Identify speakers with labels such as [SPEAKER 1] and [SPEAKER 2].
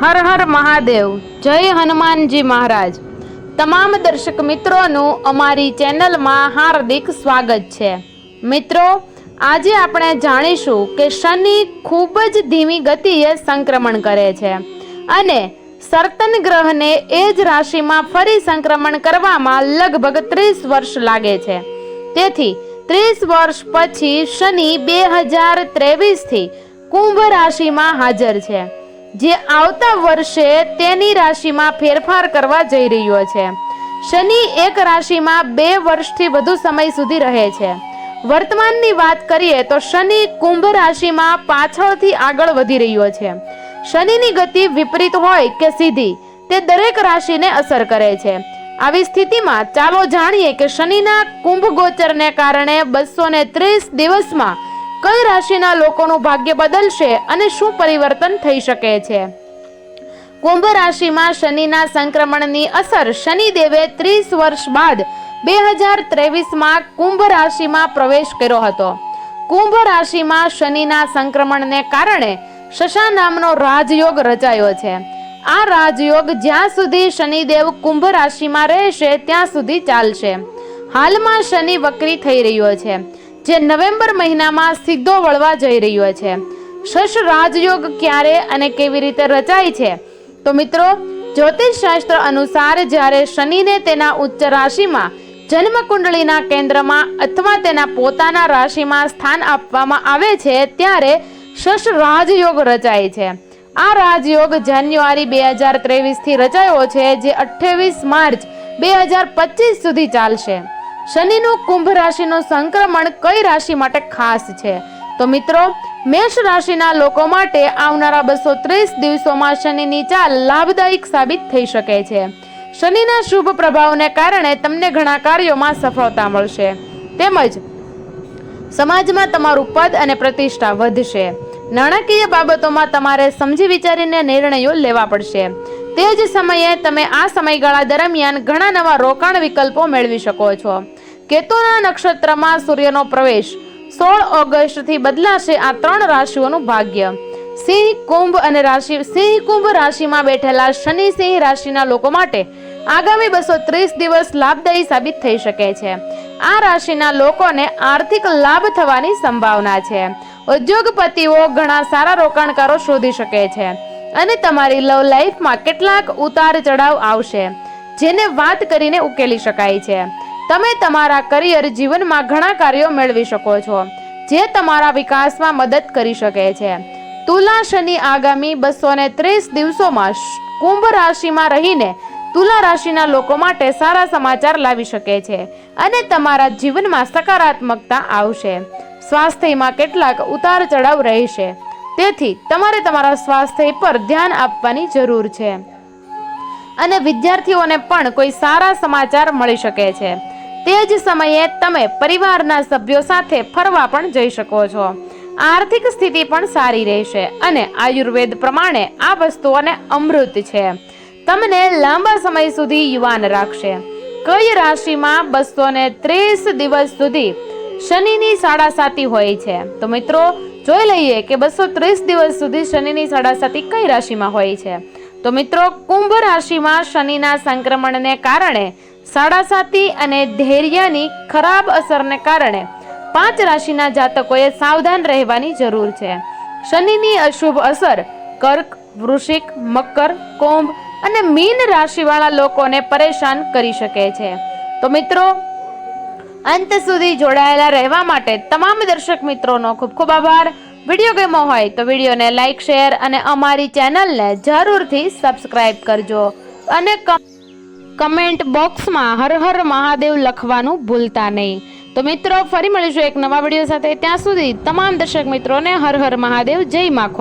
[SPEAKER 1] હર હર મહાદેવ. જય હનુમાનજી મહારાજ. તમામ દર્શક મિત્રોનું અમારી ચેનલમાં હાર્દિક સ્વાગત છે. મિત્રો, આજે આપણે જાણીશું કે શનિ ખૂબ જ ધીમી ગતિએ સંક્રમણ કરે છે અને સર્તન ગ્રહને એ જ રાશિમાં ફરી સંક્રમણ કરવામાં લગભગ ત્રીસ વર્ષ લાગે છે. તેથી ત્રીસ વર્ષ પછી શનિ બે હજાર ત્રેવીસથી કુંભ રાશિમાં હાજર છે. જે આવતા વર્ષે તેની રાશિમાં ફેરફાર કરવા જઈ રહ્યો છે. શનિ એક રાશિમાં બે વર્ષથી વધુ સમય સુધી રહે છે. વર્તમાનની વાત કરીએ તો શનિ કુંભ રાશિમાં પાછળથી આગળ વધી રહ્યો છે. શનિની ગતિ વિપરીત હોય કે સીધી, તે દરેક રાશિને અસર કરે છે. આવી સ્થિતિમાં ચાલો જાણીએ કે શનિના કુંભ ગોચરને કારણે બસો ત્રીસ દિવસમાં કઈ રાશિના લોકોનું ભાગ્ય બદલશે અને શું પરિવર્તન થઈ શકે છે? કુંભ રાશિમાં શનિના સંક્રમણની અસર શનિદેવે ત્રીસ વર્ષ બાદ બે હજાર ત્રેવીસમાં કુંભ રાશિમાં પ્રવેશ કર્યો હતો. કુંભ રાશિમાં શનિના સંક્રમણને કારણે શશા નામનો રાજયોગ રચાયો છે. આ રાજયોગ જ્યાં સુધી શનિદેવ કુંભ રાશિમાં રહેશે, ત્યાં સુધી ચાલશે. હાલમાં શનિ વક્રી થઈ રહ્યો છે. જે નવેમ્બર મહિનામાં સીધો વળવા જઈ રહ્યો છે. શશ રાજયોગ ક્યારે અને કેવી રીતે રચાય છે? તો મિત્રો જ્યોતિષ શાસ્ત્ર અનુસાર જ્યારે શનિને તેના ઉચ્ચ રાશિમાં જન્મ કુંડળીના કેન્દ્રમાં અથવા તેના પોતાના રાશિમાં સ્થાન આપવામાં આવે છે, ત્યારે શશ રાજયોગ રચાય છે. આ રાજયોગ જાન્યુઆરી બે હજાર ત્રેવીસથી રચાયો છે, જે અઠ્ઠાવીસ માર્ચ બે હજાર પચીસ સુધી ચાલશે. શનિનું કુંભ રાશિનું સંક્રમણ કઈ રાશિ માટે ખાસ છે? તો મિત્રો, મેષ રાશિના લોકો માટે આવનારા બસો ત્રીસ દિવસોમાં શનિની ચાલ લાભદાયક સાબિત થઈ શકે છે. શનિના શુભ પ્રભાવને કારણે તમને ઘણા કાર્યોમાં સફળતા મળશે. તેમજ સમાજમાં તમારું પદ અને પ્રતિષ્ઠા વધશે. નાણાકીય બાબતોમાં તમારે સમજી વિચારીને નિર્ણયો લેવા પડશે. તે જ સમયે તમે આ સમયગાળા દરમિયાન ઘણા નવા રોકાણ વિકલ્પો મેળવી શકો છો. કેતુના નક્ષત્રમાં સૂર્યનો પ્રવેશ. સોળ ઓગસ્ટથી બદલાશે આ ત્રણ રાશિઓનું ભાગ્ય. સિંહ, કુંભ અને રાશિ, સિંહ, કુંભ રાશિમાં બેઠેલા શનિ, સિંહ રાશિના લોકો માટે આગામી બસો ત્રીસ દિવસ લાભદાયી સાબિત થઈ શકે છે. આ રાશિના લોકોને આર્થિક લાભ થવાની સંભાવના છે. ઉદ્યોગપતિઓ ઘણા સારા રોકાણકારો શોધી શકે છે અને તમારી લવ લાઈફમાં કેટલાક ઉતાર ચઢાવ આવશે, જેને વાત કરીને ઉકેલી શકાય છે. તમે તમારા કરિયર જીવનમાં ઘણા કાર્યો મેળવી શકો છો, જે તમારા વિકાસમાં મદદ કરી શકે છે. તુલા શનિ આગામી બસો ને ત્રીસ દિવસોમાં કુંભ રાશિમાં રહીને તુલા રાશિના લોકો માટે સારા સમાચાર લાવી શકે છે અને તમારા જીવનમાં સકારાત્મકતા આવશે. સ્વાસ્થ્યમાં કેટલાક ઉતાર ચઢાવ રહેશે. તેથી તમારે તમારા સ્વાસ્થ્ય પર ધ્યાન આપવાની જરૂર છે. અને વિદ્યાર્થીઓને પણ કોઈ સારા સમાચાર મળી શકે છે. તે જ સમયે તમે પરિવારના સભ્યો સાથે ફરવા પણ જઈ શકો છો. આર્થિક સ્થિતિ પણ સારી રહેશે અને આયુર્વેદ પ્રમાણે આ વસ્તુઓને અમૃત છે. તમને લાંબા સમય સુધી યુવાન રાખશે. કઈ રાશિમાં બસો ને ત્રીસ દિવસ સુધી શનિની સાડા સાતી હોય છે? તો મિત્રો, જોઈ લઈએ કે બસો ત્રીસ દિવસ સુધી શનિની સાડાસાતી કઈ રાશિમાં હોય છે? તો મિત્રો, કુંભ રાશિમાં શનિના સંક્રમણને કારણે સાડાસાતી અને ધૈર્યની ખરાબ અસરને કારણે પાંચ રાશિના જાતકોએ સાવધાન રહેવાની જરૂર છે. શનિની અશુભ અસર કર્ક, વૃશ્ચિક, મકર, કોંભ અને મીન રાશિવાળા લોકોને પરેશાન કરી શકે છે. તો મિત્રો, અંત સુધી જોડાયેલા રહેવા માટે તમામ દર્શક મિત્રોનો ખૂબ ખૂબ આભાર. વીડિયો ગમ્યો હોય તો વિડીયોને લાઈક, શેર અને અમારી ચેનલને જરૂરથી સબસ્ક્રાઇબ કરજો અને કમેન્ટ બોક્સમાં હર હર મહાદેવ લખવાનું ભૂલતા નહીં. તો મિત્રો, ફરી મળીશું એક નવા વીડિયો સાથે. ત્યાં સુધી તમામ દર્શક મિત્રોને હર હર મહાદેવ. જય માખો